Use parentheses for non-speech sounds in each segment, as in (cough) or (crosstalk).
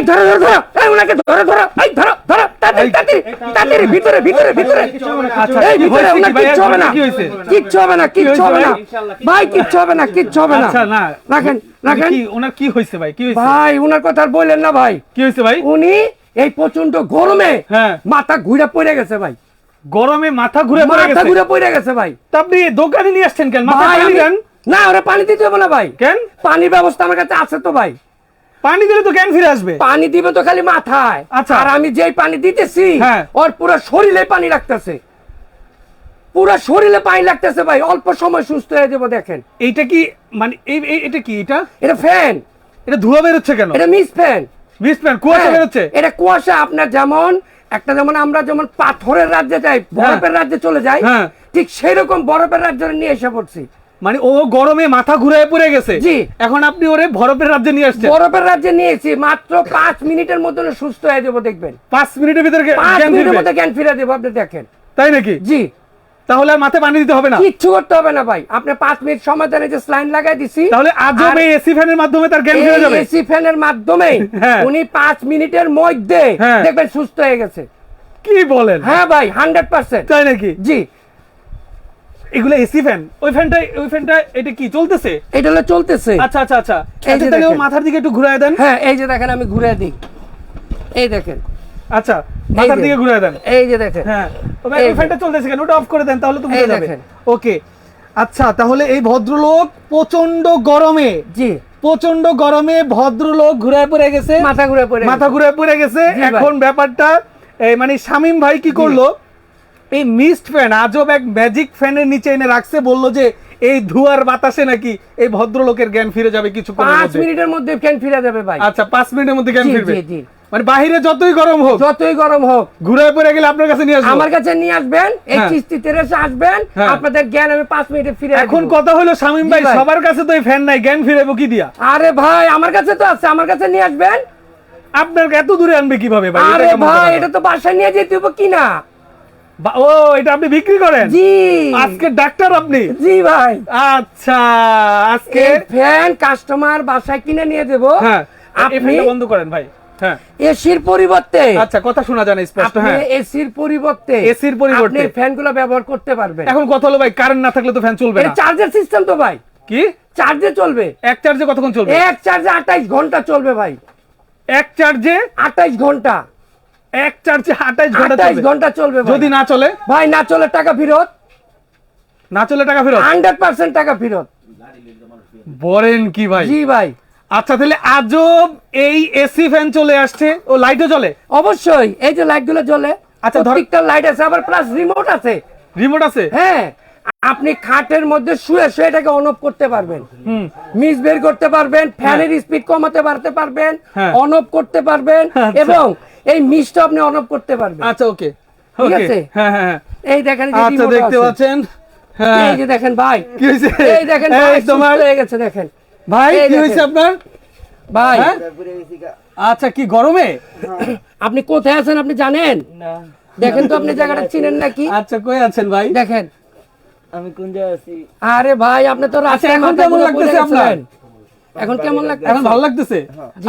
এই ধরো ধরো ধরো এই ওনাকে ধরো ধরো এই ধরো ধরো তাড়াতাড়ি তাড়াতাড়ি তাড়াতাড়ি ভিতরে ভিতরে ভিতরে। আচ্ছা, এই ভিতরে হয়েছে কি কিচ্ছু হবে না। হয়েছে? কিচ্ছু হবে না কিচ্ছু হবে না। ভাই? কিচ্ছু হবে না কিচ্ছু হবে না। আচ্ছা না। রাখেন রাখেন কি ওনার কি হয়েছে ভাই? কি হয়েছে? ভাই ওনার কথা আর বললেন না ভাই। কি হয়েছে ভাই? উনি এই প্রচণ্ড গরমে হ্যাঁ। মাথা ঘুরে পড়ে গেছে ভাই। গরমে মাথা ঘুরে পড়ে গেছে? মাথা ঘুরে পড়ে গেছে ভাই। আপনি দোকানে নিয়ে আসছেন কেন? মাথা ভাই পানি না ওরা পানি দিতে হবে না ভাই। কেন? পানির ব্যবস্থা আমার কাছে আছে তো ভাই। পানি দিলে তো জ্ঞান ফিরে আসবে। পানি দিবে তো খালি মাথায়। আচ্ছা। আর আমি যেই পানি দিতেছি হ্যাঁ। ওর পুরো শরীরে পানি লাগতেছে। পুরো শরীরে পানি লাগতেছে ভাই অল্প সময় সুস্থ হয়ে যাব দেখেন। এইটা কি মানে এই এটা কি এটা? এটা ফ্যান। এটা ধোয়া বেরোচ্ছে কেন? এটা মিস ফ্যান। বিষ প্যান কুয়াশা হ্যাঁ, বেরোচ্ছে এটা কুয়াশা আপনার যেমন একটা যেমন আমরা যেমন পাথরের রাজ্যে যাই বরফের রাজ্যে চলে যাই হ্যাঁ। ঠিক সেরকম বরফের রাজ্যে নিয়ে এসে পড়ছি। মানে ও গরমে মাথা ঘুরে পড়ে গেছে। জি। এখন আপনি ওরে বরফের রাজ্যে নিয়ে আসছেন। বরফের রাজ্যে নিয়েছি মাত্র পাঁচ মিনিটের মধ্যে সুস্থ হয়ে যাব দেখবেন। পাঁচ মিনিটের ভিতরে পাঁচ মিনিটের মধ্যে জ্ঞান ফিরে দেবো আপনি দেখেন। তাই নাকি? জি। তাহলে আর মাথায় পানি দিতে হবে না? কিচ্ছু করতে হবে না ভাই। আপনি মিনিট সময় যে স্লাইন লাগাই দিছি তাহলে আজব এই এসি ফ্যানের মাধ্যমে তার জ্ঞান ফিরে যাবে? এসি ফ্যানের মাধ্যমে হ্যাঁ। উনি পাঁচ মিনিটের মধ্যে হ্যাঁ। দেখবেন সুস্থ হয়ে গেছে। কি বলেন? হ্যাঁ ভাই হান্ড্রেড পার্সেন্ট তাই নাকি? জি। এগুলো এসি ফ্যান ওই ফ্যানটা ওই ফ্যানটা এটা কি চলতেছে? এটা হলো চলতেছে। আচ্ছা আচ্ছা আচ্ছা। এই যে আচ্ছা, তাহলে দেখেন। মাথার দিকে একটু ঘুরায় দেন। হ্যাঁ এই যে দেখেন আমি দিই। এই দেখেন। আচ্ছা মাথার দিকে ঘুরায় দেন। এই যে দেখেন। হ্যাঁ। এই ফ্যানটা চলতেছে কেন? ওটা অফ করে দেন তাহলে তো বুঝে যাবে। ওকে। আচ্ছা তাহলে এই ভদ্রলোক প্রচণ্ড গরমে জি। প্রচণ্ড গরমে ভদ্রলোক ঘুরে পড়ে গেছে। মাথা ঘুরে পড়ে মাথা ঘুরে পড়ে গেছে। এখন ব্যাপারটা এই মানে শামিম ভাই কি করল? এই মিস্ট ফ্যান আজব এক ম্যাজিক ফ্যানের নিচে এনে রাখছে বলল যে এই ধোয়ার বাতাসে নাকি এই ভদ্রলোকের জ্ঞান ফিরে যাবে কিছুক্ষণের পাঁচ মিনিটের মধ্যে ফ্যান ফিরে যাবে ভাই। আচ্ছা পাঁচ মিনিটের মধ্যে জ্ঞান ফিরবে। মানে বাহিরে যতই গরম হোক যতই গরম হোক। ঘুরে পড়ে গেলে আপনার কাছে নিয়ে আসব। আমার কাছে নিয়ে আসবেন এই হ্যাঁ। কিস্তিতে এসে আসবেন হ্যাঁ। আপনাদের জ্ঞান আমি পাঁচ মিনিটে ফিরে এখন কথা হলো শামিম ভাই। সবার কাছে তো এই ফ্যান নাই জ্ঞান ফিরাবো কি দিয়া? আরে ভাই আমার কাছে তো আছে আমার কাছে নিয়ে আসবেন। আপনার এত দূরে আনবে কীভাবে ভাই? আরে ভাই এটা তো বাসায় নিয়ে যেতে হবে কিনা? ও এটা আপনি বিক্রি করেন? জি। আজকে ডাক্তার আপনি? জি ভাই। আচ্ছা আজকে ফ্যান কাস্টমার বাসায় কিনে নিয়ে দেব হ্যাঁ আপনি বন্ধ করেন ভাই। হ্যাঁ। এসির পরিবর্তে। আচ্ছা কথা শোনা যায় স্পষ্ট হ্যাঁ। এসির পরিবর্তে এসির পরিবর্তে। আপনি ফ্যানগুলো ব্যবহার করতে পারবেন। এখন কথা হলো ভাই কারেন্ট না থাকলে তো ফ্যান চলবে না। চার্জের সিস্টেম তো ভাই। কি? চার্জে চলবে। এক চার্জে কতক্ষণ চলবে? এক চার্জে আঠাইশ ঘণ্টা চলবে ভাই। এক চার্জে আঠাইশ ঘণ্টা। এক চার্জে আঠাইশ ঘণ্টা চলবে। ঘণ্টা চলবে যদি না চলে? ভাই না চলে টাকা ফেরত। না চলে টাকা ফেরত? হান্ড্রেড পার্সেন্ট টাকা ফেরত। বলেন কি ভাই? জি ভাই। আচ্ছা তাহলে আজব এই এসি ফ্যান চলে আসছে। ও লাইটও চলে অবশ্যই এই যে লাইটগুলো জ্বলে। আচ্ছা, প্রত্যেকটা লাইট আছে আবার প্লাস রিমোট আছে। রিমোট আছে? হ্যাঁ আপনি খাটের মধ্যে শুয়ে শুয়ে এটাকে অন অফ করতে পারবেন। মিস বের করতে পারবেন ফ্যানের স্পিড কমাতে পারতে পারবেন হ্যাঁ। অন অফ করতে পারবেন আচ্ছা। এবং এই মিসটা আপনি অন অফ করতে পারবেন। আচ্ছা ওকে ঠিক আছে? হ্যাঁ হ্যাঁ হ্যাঁ। এই দেখেন আচ্ছা দেখতে পাচ্ছেন? হ্যাঁ। এই যে দেখেন ভাই। কি হয়েছে? এই দেখেন ভাই তোমার হয়ে গেছে দেখেন। ভাই কি। হয়েছে আপনার? ভাই। হ্যাঁ? আচ্ছা কি গরমে? আপনি কোথায় আছেন আপনি জানেন? দেখেন তো আপনি জায়গাটা চিনেন নাকি? আচ্ছা কই আছেন ভাই? দেখেন। আমি কোন জায়গায় আছি? আরে ভাই আপনি তো রাস্তায় এখন কেমন লাগতেছে আপনার? এখন কেমন লাগতেছে? এখন ভালো লাগতেছে?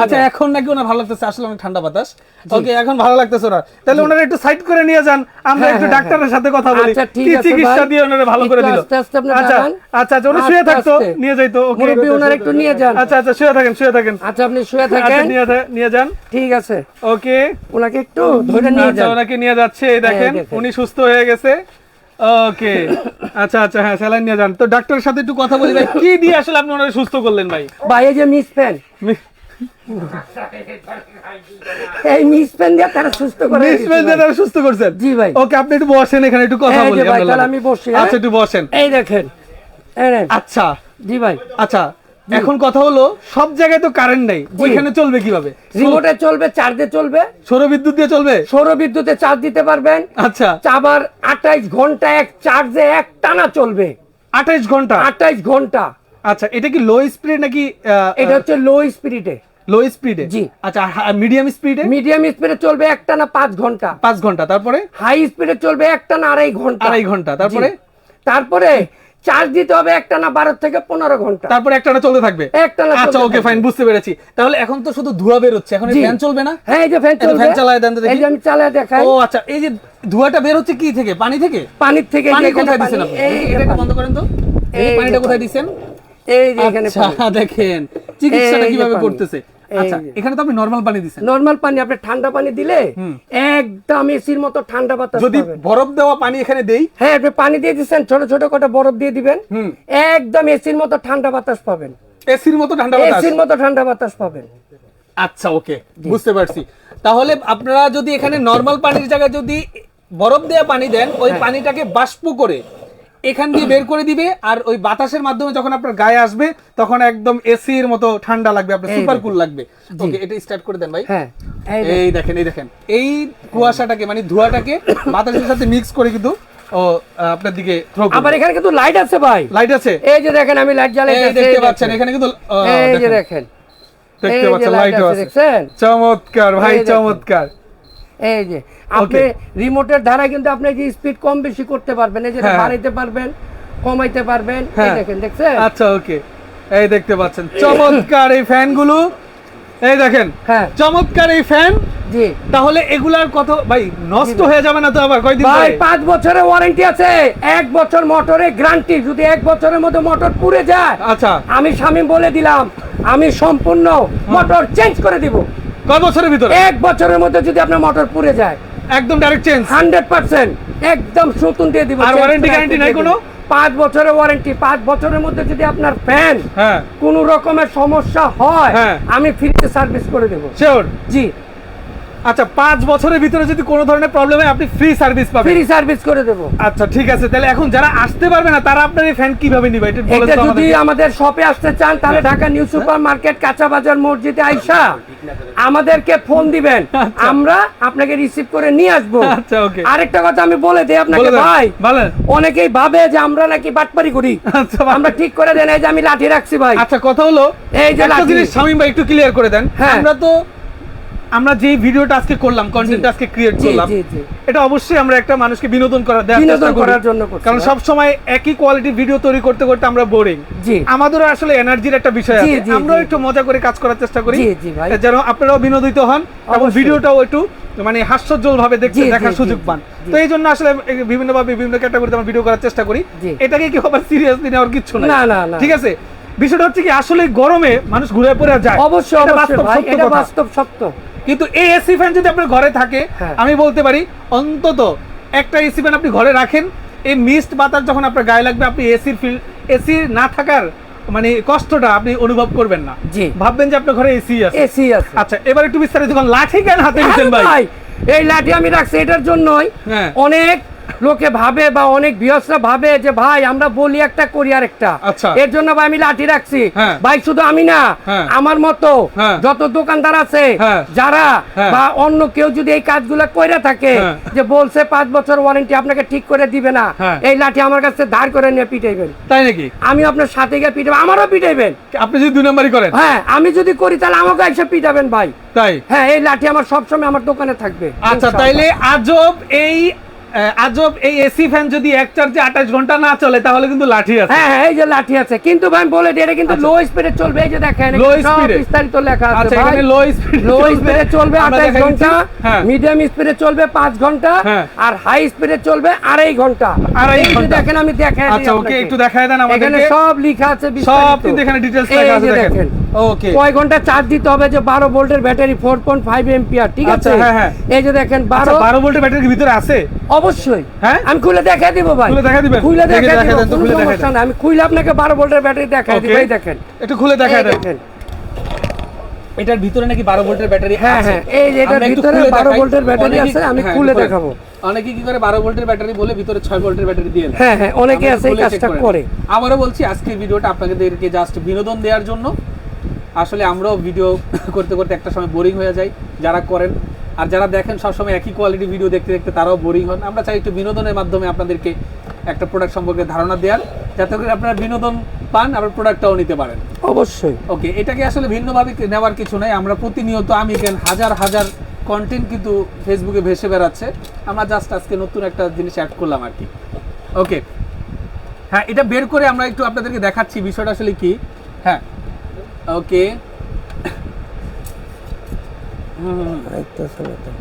আচ্ছা এখন নাকি ওনার ভালো লাগতেছে? আসলে অনেক ঠান্ডা বাতাস। ওকে এখন ভালো লাগতেছে ওনার। তাহলে ওনারা একটু সাইড করে নিয়ে যান। আমরা হ্যাঁ, একটু হ্যাঁ, ডাক্তারের সাথে কথা বলি। আচ্ছা, ঠিক কি চিকিৎসা দিয়ে ওনারা ভালো করে দিল? আচ্ছা আচ্ছা আচ্ছা উনি শুয়ে থাকতো। নিয়ে যাইতো ওকে মুরব্বি ওনার একটু নিয়ে যান। আচ্ছা আচ্ছা শুয়ে থাকেন শুয়ে থাকেন। আচ্ছা আপনি শুয়ে আচ্ছা থাকেন। নিয়ে নিয়ে যান। ঠিক আছে। ওকে। ওনাকে একটু ধরে নিয়ে আচ্ছা যান। ওনাকে নিয়ে যাচ্ছে এই দেখেন। উনি সুস্থ হয়ে গেছে। ওকে। আচ্ছা আচ্ছা হ্যাঁ স্যালাইন নিয়ে যান। তো ডাক্তারের সাথে একটু কথা বলি ভাই কি দিয়ে আসলে আপনি ওনারা সুস্থ করলেন ভাই? ভাই এই যে মিস ফ্যান মি- এই মিস প্যান দিয়ে তারা সুস্থ করে মিস দিয়েছে দিয়ে তারা সুস্থ করছেন? জি ভাই। ওকে আপনি একটু বসেন এখানে একটু কথা বলি ভাই, তাহলে আমি বসি, হ্যাঁ? আচ্ছা একটু বসেন। এই দেখেন আচ্ছা। জি ভাই। আচ্ছা। এখন কথা হলো সব জায়গায় তো কারেন্ট নেই ওইখানে চলবে কীভাবে? রিমোটে চলবে চার্জে চলবে। সৌর বিদ্যুৎ দিয়ে চলবে? সৌর বিদ্যুতে চার্জ দিতে পারবেন। আচ্ছা। আবার আঠাইশ ঘণ্টা এক চার্জে এক টানা চলবে। আঠাইশ ঘণ্টা? আঠাইশ ঘণ্টা। আচ্ছা এটা কি লো স্পিড নাকি এটা হচ্ছে লো স্পিডে লো স্পিডে জি। আচ্ছা মিডিয়াম স্পিডে মিডিয়াম স্পিডে চলবে এক টানা পাঁচ ঘণ্টা। পাঁচ ঘণ্টা তারপরে? হাই স্পিডে চলবে এক টানা আড়াই ঘণ্টা। আড়াই ঘণ্টা তারপরে? তারপরে চার্জ দিতে হবে একটা না বারো থেকে পনেরো ঘণ্টা। তারপরে একটানা চলতে থাকবে? একটানা আচ্ছা ওকে ফাইন বুঝতে পেরেছি। তাহলে এখন তো শুধু ধোঁয়া বের হচ্ছে এখন। ফ্যান চলবে না? হ্যাঁ এই যে ফ্যান চলবে। ফ্যান চালায় দেন দেখি। এই যে আমি চালায় দেখাই। ও আচ্ছা এই যে ধোঁয়াটা বের হচ্ছে কি থেকে? পানি থেকে? পানির থেকে পানি কোথায় দিছেন আপনি? এটা বন্ধ করেন তো। এই পানিটা কোথায়। দিছেন? এই যে এখানে আচ্ছা দেখেন। চিকিৎসাটা কীভাবে করতেছে। এখানে তো আপনি নরমাল পানি দিছেন নর্মাল পানি আপনি ঠান্ডা পানি দিলে একদম এসির মতো ঠান্ডা বাতাস যদি পাবেন। বরফ দেওয়া পানি এখানে দেই? হ্যাঁ আপনি পানি দিয়ে দিচ্ছেন ছোট ছোট কটা বরফ দিয়ে দিবেন। একদম এসির মতো ঠান্ডা বাতাস পাবেন। এসির মতো ঠান্ডা বাতাস? এসির মতো ঠান্ডা বাতাস পাবেন। আচ্ছা ওকে বুঝতে পারছি। তাহলে আপনারা যদি এখানে নরমাল পানির জায়গায় যদি বরফ দেওয়া পানি দেন ওই হ্যাঁ। পানিটাকে বাষ্প করে এখান দিয়ে বের করে দিবে আর ওই বাতাসের মাধ্যমে যখন আপনার গায়ে আসবে তখন একদম এসির মতো ঠান্ডা লাগবে আপনার সুপার কুল লাগবে। ওকে এটা স্টার্ট করে দেন ভাই। হ্যাঁ এই দেখেন। এই দেখেন। এই কুয়াশাটাকে মানে ধোঁয়াটাকে বাতাসের সাথে মিক্স করে কিন্তু ও আপনার দিকে থ্রো আবার এখানে কিন্তু লাইট আছে ভাই। লাইট আছে? এই যে দেখেন আমি লাইট জ্বালাই এই দেখতে পাচ্ছেন এখানে কিন্তু এই যে দেখেন। দেখতে পাচ্ছেন আছে, আছে। চমৎকার ভাই চমৎকার। এই যে আপনি রিমোটের দ্বারা কিন্তু আপনি যে স্পিড কম বেশি করতে পারবেন এই যে হ্যাঁ। বাড়াইতে পারবেন কমাইতে পারবেন এই হ্যাঁ। দেখেন দেখছেন? আচ্ছা ওকে এই দেখতে পাচ্ছেন চমৎকার এই ফ্যানগুলো। এই দেখেন হ্যাঁ। চমৎকার এই ফ্যান। জি। তাহলে এগুলার কত ভাই নষ্ট হয়ে যাবে না তো আবার কয়দিন ভাই? পাঁচ বছরের ওয়ারেন্টি আছে। এক বছর মোটরের গ্যারান্টি যদি এক বছরের মধ্যে মোটর পুড়ে যায় আচ্ছা। আমি স্বামী বলে দিলাম আমি সম্পূর্ণ মোটর চেঞ্জ করে দিব। কয় বছরের ভিতরে? এক বছরের মধ্যে যদি আপনার মোটর পুড়ে যায়। একদম ডাইরেক্ট চেঞ্জ হান্ড্রেড পার্সেন্ট। একদম নতুন দিয়ে দিব। আর ওয়ারেন্টি দিয়ে নাই কোনো? পাঁচ বছরের ওয়ারেন্টি পাঁচ বছরের মধ্যে যদি আপনার ফ্যান কোন রকমের সমস্যা হয় হ্যাঁ। আমি ফ্রিতে সার্ভিস করে দেবো। শিওর জি। আচ্ছা পাঁচ বছরের ভিতরে যদি কোনো ধরনের প্রবলেম হয় আপনি ফ্রি সার্ভিস পাবেন। ফ্রি সার্ভিস করে দেব। আচ্ছা ঠিক আছে তাহলে এখন যারা আসতে পারবে না তারা আপনার এই ফ্যান কীভাবে নিবে? এটা যদি আমাদের শপে আসতে চান তাহলে ঢাকা নিউ সুপার মার্কেট কাঁচা বাজার মসজিদে আইসা আমাদেরকে ফোন দিবেন। আচ্ছা। আমরা আপনাকে রিসিভ করে নিয়ে আসব। আচ্ছা, okay. আরেকটা কথা আমি বলে দিই আপনাকে ভাই অনেকেই ভাবে যে আমরা নাকি বাটপারি করি। আচ্ছা আমরা ঠিক করে দেন এই যে আমি লাঠি রাখছি ভাই। আচ্ছা কথা হলো এই যে। জিনিস শামীম ভাই একটু ক্লিয়ার করে দেন। হ্যাঁ। আমরা তো আমরা যে ভিডিওটা আজকে করলাম কন্টেন্ট আজকে ক্রিয়েট করলাম। এটা অবশ্যই আমরা একটা মানুষকে বিনোদন করার দেওয়ার চেষ্টা করার জন্য কারণ। সব সময় একই কোয়ালিটির ভিডিও তৈরি করতে করতে আমরা বোরিং আমাদেরও আসলে এনার্জির একটা বিষয় আছে। আমরাও একটু মজা করে কাজ করার চেষ্টা করি। যেন আপনারাও বিনোদিত হন এবং ভিডিওটাও একটু মানে হাস্যজ্জ্বল ভাবে দেখতে দেখার সুযোগ পান। তো এই জন্য আসলে বিভিন্ন ভাবে বিভিন্ন ক্যাটাগরিতে আমরা ভিডিও করার চেষ্টা করি। এটাকে কি আবার সিরিয়াসলি নেওয়ার কিছু না, না, না। ঠিক আছে? বিষয়টা হচ্ছে কি আসলে গরমে মানুষ ঘুরে পড়ে যায়। অবশ্যই এটা বাস্তব সত্য। কিন্তু এই এসি ফ্যান যদি আপনার ঘরে থাকে হ্যাঁ। আমি বলতে পারি অন্তত একটা এসি ফ্যান আপনি ঘরে রাখেন এই মিস্ট বাতাস যখন আপনার গায়ে লাগবে আপনি এসির ফিল এসি না থাকার মানে কষ্টটা আপনি অনুভব করবেন না জি। ভাববেন যে আপনার ঘরে এসি আছে এসি আছে আচ্ছা এবার একটু বিস্তারিত লাঠি কেন হাতে নিচ্ছেন ভাই ভাই এই লাঠি আমি রাখছি এটার জন্যই হ্যাঁ। অনেক লোকে ভাবে বা অনেক বিয়সরা ভাবে যে ভাই আমরা বলি একটা করি আর একটা আচ্ছা। এর জন্য ভাই আমি লাঠি রাখছি হ্যাঁ। ভাই শুধু আমি না হ্যাঁ। আমার মতো হ্যাঁ। যত দোকানদার আছে। যারা। বা অন্য কেউ যদি এই কাজগুলো কইরা থাকে। যে বলছে পাঁচ বছর ওয়ারেন্টি আপনাকে ঠিক করে দিবে না। এই লাঠি আমার কাছে ধার করে নিয়ে পিটাইবেন তাই নাকি আমি আপনার সাথে গিয়ে পিটাবো আমারও পিটাইবেন আপনি যদি দুই নম্বরই করেন হ্যাঁ আমি যদি করি তাহলে আমাকে এসে পিটাবেন ভাই তাই হ্যাঁ এই লাঠি আমার সবসময় আমার দোকানে থাকবে আচ্ছা তাইলে আজব এই আজব এই এসি ফ্যান যদি এক চার্জে আঠাশ ঘণ্টা না চলে তাহলে কিন্তু লাঠি আছে। হ্যাঁ হ্যাঁ এই যে লাঠি আছে। কিন্তু ভাই বলে এটা কিন্তু লো স্পিডে চলবে এই যে দেখেন speed এ? বিস্তারিত লেখা আছে আচ্ছা এখানে লো স্পিড লো স্পিডে চলবে। আমরা আঠাশ দেখাই ঘণ্টা হ্যাঁ। মিডিয়াম স্পিডে চলবে পাঁচ ঘণ্টা হ্যাঁ। আর হাই স্পিডে চলবে আড়াই ঘণ্টা। আড়াই ঘণ্টা। দেখেন আমি দেখাই দিই আচ্ছা ওকে একটু দেখায় দেন এখানে সব লেখা আছে সব কিন্তু এখানে ডিটেলস এই লেখা আছে দেখেন। ওকে। কয় ঘণ্টা চার্জ দিতে হবে যে বারো ভোল্টের battery four point five ampere ঠিক আচ্ছা, আছে? হ্যাঁ, হ্যাঁ। এই যে দেখেন আচ্ছা বারো বারো ভোল্টের ব্যাটারি ভিতরে আছে? অবশ্যই। হ্যাঁ? আমি খুলে দেখাই দিব ভাই। খুলে দেখায় দিবেন? খুলে দেখে দিব খুলে সমস্যা আমি খুলে আপনাকে বারো ভোল্টের ব্যাটারি দেখাই দিব Okay. এই দেখেন। একটু খুলে দেখেন। এটার ভিতরে নাকি বারো ভোল্টের ব্যাটারি হ্যাঁ, হ্যাঁ, এই যে এটার ভিতরে 12 ভোল্টের ব্যাটারি আছে, আমি হ্যাঁ, খুলে দেখাবো। অনেকে কি করে বারো ভোল্টের ব্যাটারি বলে ভিতরে ছয় ভোল্টের ব্যাটারি দিয়ে হ্যাঁ হ্যাঁ অনেকে আছে এই কাজটা করে। আবারও বলছি আজকের ভিডিওটা আপনাদেরকে জাস্ট বিনোদন দেওয়ার জন্য। আসলে আমরাও ভিডিও করতে করতে একটা সময় বোরিং হয়ে যাই। যারা করেন আর যারা দেখেন সবসময় একই কোয়ালিটি ভিডিও দেখতে দেখতে তারাও বোরিং হন। আমরা চাই একটু বিনোদনের মাধ্যমে আপনাদেরকে একটা প্রোডাক্ট সম্পর্কে ধারণা দেওয়ার যাতে করে আপনারা বিনোদন পান আবার প্রোডাক্টটাও নিতে পারেন। অবশ্যই। ওকে এটাকে আসলে ভিন্নভাবে নেওয়ার কিছু নাই। আমরা প্রতিনিয়ত আমি কেন হাজার হাজার কন্টেন্ট কিন্তু ফেসবুকে ভেসে বেড়াচ্ছে। আমরা জাস্ট আজকে নতুন একটা জিনিস অ্যাড করলাম আর কি। ওকে হ্যাঁ এটা বের করে আমরা একটু আপনাদেরকে দেখাচ্ছি বিষয়টা আসলে কি। হ্যাঁ ওকে তো।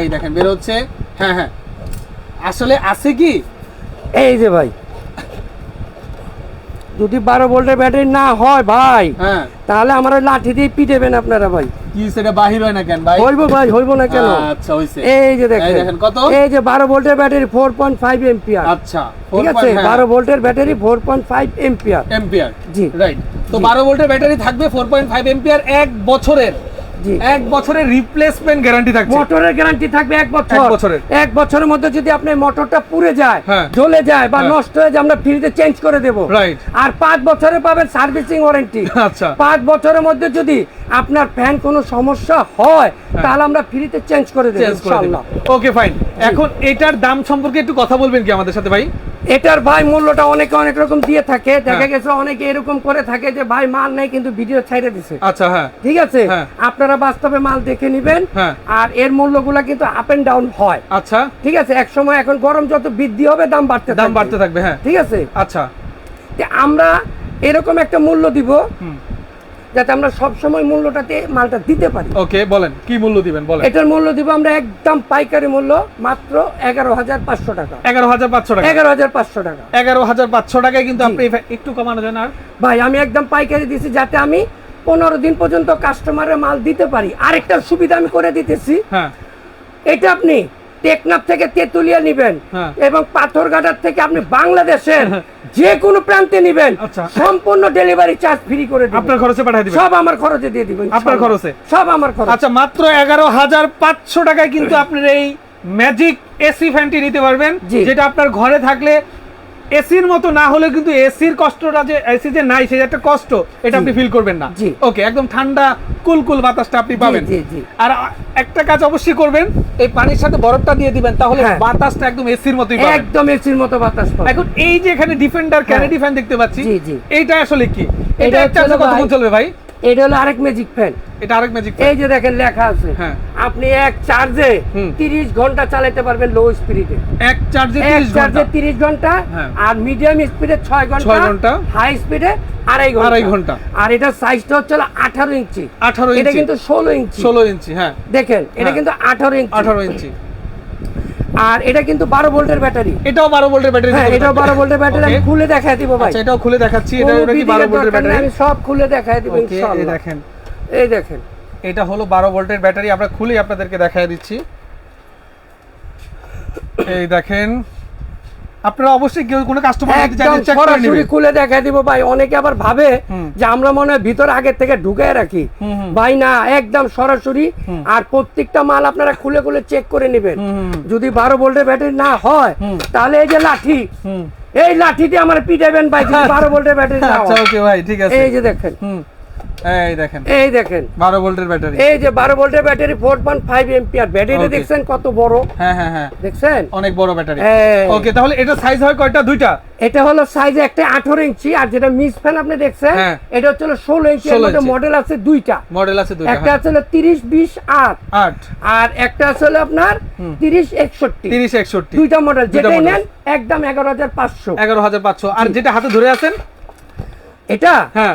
এই দেখেন বের হচ্ছে। হ্যাঁ হ্যাঁ। আসলে আছে কি? এই যে ভাই যদি বারো ভোল্টের ব্যাটারি না হয় ভাই হ্যাঁ। তাহলে আমার লাঠি দিয়ে পিটেবেন আপনারা ভাই। কি সেটা বাহির হয় না কেন ভাই? হইব ভাই হইব না কেন? আচ্ছা হইছে। এই যে দেখেন দেখেন কত? এই যে বারো ভোল্টের battery four point five ampere. আচ্ছা ঠিক আছে? ভোল্টের ব্যাটারি জি। রাইট তো বারো ভোল্টের ব্যাটারি থাকবে ফোর পয়েন্ট ফাইভ এম্পিয়ার এক বছরের। এক বছরের রিপ্লেসমেন্ট গ্যারান্টি থাকছে। মোটরের গ্যারান্টি থাকবে এক বছর। এক বছরের। এক বছরের মধ্যে যদি আপনার মোটরটা পুড়ে যায় হ্যাঁ। জ্বলে যায় বা হ্যাঁ। নষ্ট হয়ে যায় আমরা ফ্রিতে চেঞ্জ করে দেব. আর পাঁচ বছরে পাবেন সার্ভিসিং ওয়ারেন্টি (laughs) আচ্ছা। পাঁচ বছরের মধ্যে যদি আপনার ফ্যান কোনো সমস্যা হয় তাহলে আমরা ফ্রিতে চেঞ্জ করে দেব ইনশাআল্লাহ। ওকে ফাইন এখন এটার দাম সম্পর্কে একটু কথা বলবেন কি আমাদের সাথে ভাই? এটার ভাই মূল্যটা অনেকে অনেক রকম দিয়ে থাকে। দেখা হ্যাঁ। গেছে অনেকে এরকম করে থাকে যে ভাই মাল নেই কিন্তু ভিডিও ছাইড়ে দিছে। আচ্ছা হ্যাঁ। ঠিক আছে? হ্যাঁ। আপনারা বাস্তবে মাল দেখে নেবেন। হ্যাঁ। আর এর মূল্যগুলা কিন্তু আপ এন্ড ডাউন হয়। আচ্ছা। ঠিক আছে? এক সময় এখন গরম যত বৃদ্ধি হবে দাম বাড়তে দাম বাড়তে থাকবে হ্যাঁ। ঠিক আছে? আচ্ছা। আমরা এরকম একটা মূল্য দিব। যাতে আমরা সব সময় মূল্যটাতে মালটা দিতে পারি। ওকে বলেন কি মূল্য দিবেন? বলেন। এটার মূল্য দিব আমরা একদম পাইকারি মূল্য মাত্র এগারো হাজার পাঁচশো টাকা। এগারো হাজার পাঁচশো টাকা। এগারো হাজার পাঁচশো টাকা। এগারো হাজার পাঁচশো টাকায় কিন্তু। আপনি একটু কমানো যায় না আর? ভাই আমি একদম পাইকারি দিছি যাতে আমি পনেরো দিন পর্যন্ত কাস্টমারের মাল দিতে পারি। আরেকটা সুবিধা আমি করে দিতেছি। হ্যাঁ। এটা আপনি টেকনাফ থেকে তেতুলিয়া নিবেন হ্যাঁ। এবং পাথরঘাটার থেকে আপনি বাংলাদেশের যে কোনো প্রান্তে নিবেন আচ্ছা। সম্পূর্ণ ডেলিভারি চার্জ ফ্রি করে দিবেন আপনার খরচে পাঠিয়ে দিবেন সব আমার খরচে দিয়ে দিবেন আপনার খরচে? সব আমার খরচ আচ্ছা মাত্র এগারো হাজার পাঁচশো টাকায় কিন্তু আপনার এই ম্যাজিক এসি ফ্যানটি নিতে পারবেন যেটা আপনার ঘরে থাকলে এসির মতো না হলে কিন্তু এসির কষ্টটা যে এসি যে নাই সেই একটা কষ্ট এটা আপনি ফিল করবেন না ওকে একদম ঠান্ডা কুল কুল বাতাসটা আপনি পাবেন। আর একটা কাজ অবশ্যই করবেন এই পানির সাথে বরফটা দিয়ে দিবেন তাহলে হ্যাঁ। বাতাসটা একদম এসির মতোই পাবেন একদম এসির মতো বাতাস পাবেন। এখন এই যে এখানে ডিফেন্ডার ক্যানেডি ফ্যান দেখতে পাচ্ছি জি, জি। এইটা আসলে কি এটা কতক্ষণ ভাই- চলবে ভাই এটা হলো আরেক ম্যাজিক ফ্যান এটা আরেক ম্যাজিক এই যে দেখেন লেখা আছে হ্যাঁ। আপনি এক চার্জে হুম। তিরিশ ঘণ্টা চালাতে পারবেন লো স্পিডে এক চার্জে 30 চার্জে ঘণ্টা তিরিশ ঘণ্টা হ্যাঁ। আর মিডিয়াম স্পিডে ছয় ঘণ্টা ছয় ঘণ্টা। হাই স্পিডে আড়াই ঘণ্টা আড়াই ঘণ্টা। আর এটার সাইজটা হচ্ছে আঠারো ইঞ্চি 18 এটা কিন্তু ষোলো ইঞ্চি ষোলো ইঞ্চি হ্যাঁ দেখেন এটা হ্যাঁ। কিন্তু আঠারো ইঞ্চি আঠারো ইঞ্চি আর এটা কিন্তু বারো ভোল্টের ব্যাটারি। এটাও বারো ভোল্টের ব্যাটারি হ্যাঁ এটাও বারো ভোল্টের ব্যাটারি আমি খুলে দেখায় দিব ভাই। আচ্ছা এটাও খুলে দেখাচ্ছি এটা কি বিধির বারো ভোল্টের ব্যাটারি? আমি সব খুলে দেখায় দিব ইনশাআল্লাহ এই দেখেন। এই দেখেন। এটা হলো বারো ভোল্টের ব্যাটারি আমরা খুলে আপনাদেরকে দেখায় দিচ্ছি। এই দেখেন আপনারা অবশ্যই কোনো কাস্টমার যদি একদম চেক করে সরাসরি খুলে দেখাই দিব ভাই। অনেকে আবার ভাবে যে আমরা মনে হয় ভিতর আগের থেকে ঢুকায় রাখি। ভাই না একদম সরাসরি। আর প্রত্যেকটা মাল আপনারা খুলে খুলে চেক করে নেবেন। যদি বারো ভোল্টের ব্যাটারি না হয় তাহলে এই যে লাঠি এই লাঠি দিয়ে আমার পিটাবেন ভাই যদি বারো ভোল্টের ব্যাটারি না আচ্ছা হয়। ওকে ভাই ঠিক আছে। এই যে দেখেন। এই দেখেন। এই দেখেন। বারো ভোল্টের ব্যাটারি। এই যে বারো ভোল্টের battery four point five ampere battery দেখছেন কত বড়? হ্যাঁ হ্যাঁ হ্যাঁ। দেখছেন? অনেক বড় ব্যাটারি। ওকে তাহলে এটা সাইজ হয় কয়টা? দুইটা? এটা হলো সাইজে একটা আঠারো ইঞ্চি আর যেটা মিস ফ্যান আপনি দেখছেন হ্যাঁ। এটা হচ্ছে হলো ষোলো ইঞ্চি। 16 ইঞ্চি। মডেল আছে দুইটা। মডেল আছে দুইটা একটা আছে হলো তিরিশ বিশ আট। হ্যাঁ। আট। আর একটা আছে হলো আপনার তিরিশ একষট্টি। তিরিশ একষট্টি। দুইটা মডেল যেটাই নেন একদম এগারো হাজার পাঁচশো। এগারো হাজার পাঁচশো। আর যেটা হাতে ধরে আছেন? এটা? হ্যাঁ।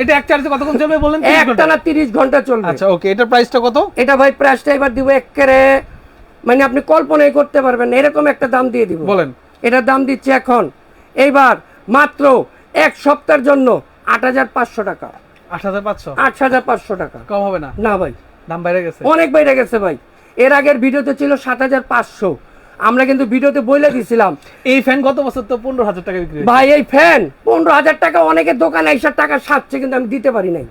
এটা এক চার্জে কতক্ষণ চলবে বলেন 30 ঘণ্টা? চলবে। আচ্ছা ওকে এটার প্রাইসটা কত? এটা ভাই প্রাইসটা এবার দিব একেবারে মানে আপনি কল্পনাই করতে পারবেন এরকম একটা দাম দিয়ে দিব। বলেন। এটার দাম দিচ্ছে এখন। এইবার মাত্র এক সপ্তাহের জন্য আট হাজার পাঁচশো টাকা। আট হাজার পাঁচশো? আট হাজার পাঁচশো টাকা। কম হবে না? না ভাই। দাম বাইরে গেছে? অনেক বাইরে গেছে ভাই। এর আগের ভিডিওতে ছিল সাত হাজার পাঁচশো। আমরা কিন্তু ভিডিওতে বলে দিছিলাম। এই ফ্যান গত বছর তো পনেরো হাজার টাকা বিক্রি। ভাই এই ফ্যান পনেরো হাজার টাকা অনেকের দোকানে আইসার টাকা সাতছে কিন্তু আমি দিতে পারি নাই।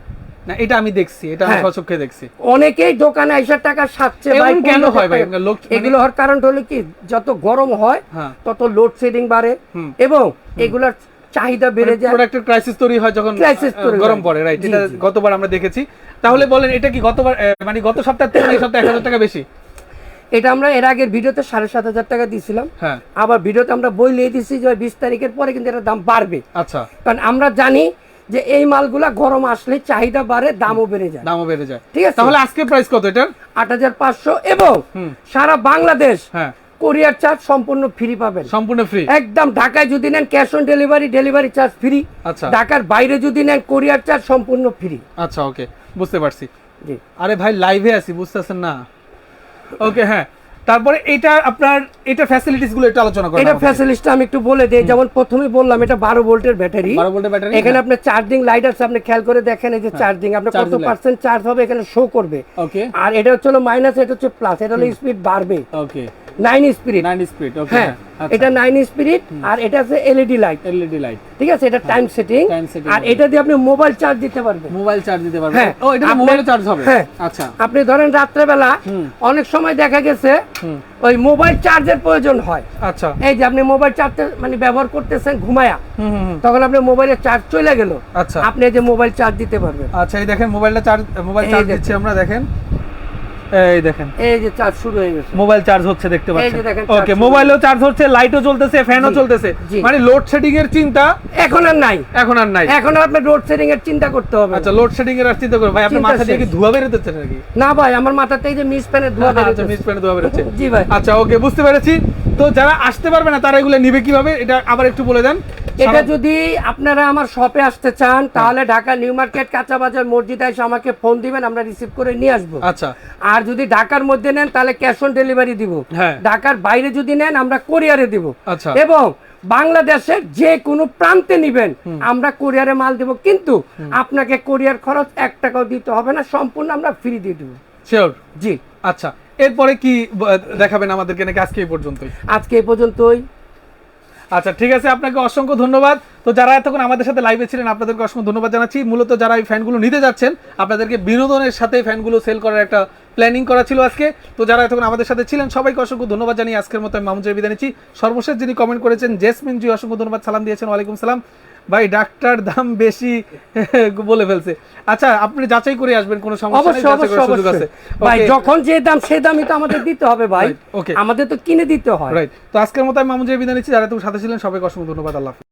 না এটা আমি দেখছি এটা আমি হ্যাঁ। সচক্ষে দেখছি। অনেকেই দোকানে আইসার টাকা সাতছে ভাই কেন হয় ভাই? লোক- মানে- এগুলো হওয়ার কারণ হলো কি যত গরম হয় হ্যাঁ। তত লোডশেডিং বাড়ে। এবং এগুলার চাহিদা বেড়ে যায়। প্রোডাক্টের ক্রাইসিস তৈরি হয় যখন তৈরি গরম পড়ে রাইট এটা গতবার আমরা দেখেছি। তাহলে বলেন এটা কি গতবার মানে গত সপ্তাহে তুলনায় (coughs) এই সপ্তাহে এক হাজার টাকা বেশি? এটা আমরা এর আগের ভিডিওতে সাড়ে সাত হাজার টাকা দিয়েছিলাম। হ্যাঁ। আবার ভিডিওতে আমরা বই লিয়ে দিচ্ছি যে বিশ তারিখের পরে কিন্তু এটার দাম বাড়বে। আচ্ছা। কারণ আমরা জানি যে এই মালগুলা গরম আসলে চাহিদা বাড়ে দামও বেড়ে যায়। দামও বেড়ে যায়। ঠিক আছে? তাহলে আজকে প্রাইস কত এটার? আট হাজার পাঁচশো এবং সারা বাংলাদেশ হ্যাঁ। কোরিয়ার চার্জ সম্পূর্ণ ফ্রি পাবেন। সম্পূর্ণ ফ্রি একদম ঢাকায় যদি নেন cash on delivery delivery charge free আচ্ছা। ঢাকার বাইরে যদি নেন কোরিয়ার চার্জ সম্পূর্ণ ফ্রি আচ্ছা ওকে বুঝতে পারছি। জি। আরে ভাই লাইভে আছি বুঝতেছেন না? ওকে হ্যাঁ। তারপরে এটা আপনার এটা ফ্যাসিলিটিসগুলো একটু আলোচনা করুন এটা ফ্যাসিলিটিসটা ফ্যাসিলিটিটা আমি একটু বলে দেই যেমন প্রথমেই বললাম এটা বারো ভোল্টের ব্যাটারি। 12 ভোল্টের ব্যাটারি এখানে আপনার চার্জিং লাইট আছে আপনি খেয়াল করে দেখেন এই যে চার্জিং আপনার কত পার্সেন্ট চার্জ হবে এখানে শো করবে। ওকে আর এটা হচ্ছে মাইনাস এটা হচ্ছে প্লাস এটা হলো স্পিড বাড়বে। Okay nine speed nine speed okay হ্যাঁ এটা নাইন স্পিড আর এটা আছে এলইডি লাইট এলইডি লাইট ঠিক আছে এটা টাইম সেটিং আর এটা দিয়ে আপনি মোবাইল চার্জ দিতে পারবেন। মোবাইল চার্জ দিতে পারবেন। হ্যাঁ, ও এটা মোবাইলে চার্জ হবে? হ্যাঁ। আচ্ছা। আপনি ধরেন রাত্রেবেলা অনেক সময় দেখা গেছে ওই মোবাইল চার্জের প্রয়োজন হয়। আচ্ছা। এই যে আপনি মোবাইল চার্জ মানে ব্যবহার করতেছেন ঘুমায়া। তখন আপনি মোবাইলের চার্জ চলে গেল। আচ্ছা। আপনি এই যে মোবাইল চার্জ দিতে পারবেন। আচ্ছা এই দেখেন মোবাইলটা চার্জ মোবাইল চার্জ। দিচ্ছি আমরা দেখেন। এই দেখেন। এই যে চার্জ শুরু হয়ে গেছে। মোবাইল চার্জ হচ্ছে দেখতে পাচ্ছেন। ওকে মোবাইলও চার্জ হচ্ছে লাইটও চলতেছে ফ্যানও চলতেছে। মানে লোড শেডিং এর চিন্তা এখন আর নাই। এখন আর নাই। এখন আর আপনার লোড শেডিং এর চিন্তা করতে হবে। আচ্ছা লোড শেডিং এর আর চিন্তা করো ভাই আপনার মাথা দিয়ে কি শেষ। বের বেরোতেছে নাকি? না ভাই আমার মাথাতে এই যে মিস প্যানের ধোয়া বের হচ্ছে মিস প্যান্ট ধোয়া বেরোচ্ছে। জি ভাই। আচ্ছা ওকে বুঝতে পেরেছি। তো যারা আসতে পারবে না তারা এগুলো নিবে কীভাবে? এটা আবার একটু বলে দেন। এটা যদি আপনারা আমার শপে আসতে চান তাহলে ঢাকা নিউ মার্কেট কাঁচা বাজার মসজিদে এসে আমাকে ফোন দিবেন আমরা রিসিভ করে নিয়ে আসব। আচ্ছা। আর যদি ঢাকার মধ্যে নেন তাহলে ক্যাশ অন ডেলিভারি দিব। হ্যাঁ। ঢাকার বাইরে যদি নেন আমরা কোরিয়ারে দিব। আচ্ছা। এবং বাংলাদেশের যে কোনো প্রান্তে নিবেন আমরা কোরিয়ারে মাল দিব। কিন্তু আপনাকে কোরিয়ার খরচ এক টাকাও দিতে হবে না সম্পূর্ণ আমরা ফ্রি দিয়ে দেবো। শিওর জি। আচ্ছা। এরপরে কি দেখাবেন আমাদেরকে নাকি আজকে এই পর্যন্তই? আজকে এই পর্যন্তই। আচ্ছা ঠিক আছে আপনাকে অসংখ্য ধন্যবাদ। তো যারা এতক্ষণ আমাদের সাথে লাইভে ছিলেন আপনাদেরকে অসংখ্য ধন্যবাদ জানাচ্ছি। মূলত যারা এই ফ্যানগুলো নিতে যাচ্ছেন আপনাদেরকে বিনোদনের সাথে ফ্যানগুলো সেল করার একটা প্ল্যানিং করা ছিল আজকে। তো যারা এতক্ষণ আমাদের সাথে ছিলেন সবাইকে অসংখ্য ধন্যবাদ জানিয়ে আজকের মতো আমি মামুজের বিদায় নিচ্ছি। সর্বশেষ যিনি কমেন্ট করেছেন জেসমিন জি অসংখ্য ধন্যবাদ সালাম দিয়েছেন ওয়ালাইকুম সালাম। ভাই ডাক্তার দাম বেশি (laughs) বলে ফেলছে। আচ্ছা আপনি যাচাই করে আসবেন কোনো সমস্যা নেই অবশ্যই অবশ্যই সুযোগ আছে। ভাই যখন যে দাম সেই দামই তো আমাদের দিতে হবে ভাই। ওকে আমাদের তো কিনে দিতে হয়। রাইট তো আজকের মতো আমি মামুজের বিদায় নিচ্ছি যারা তুমি সাথে ছিলেন সবাইকে অসংখ্য ধন্যবাদ আল্লাহ।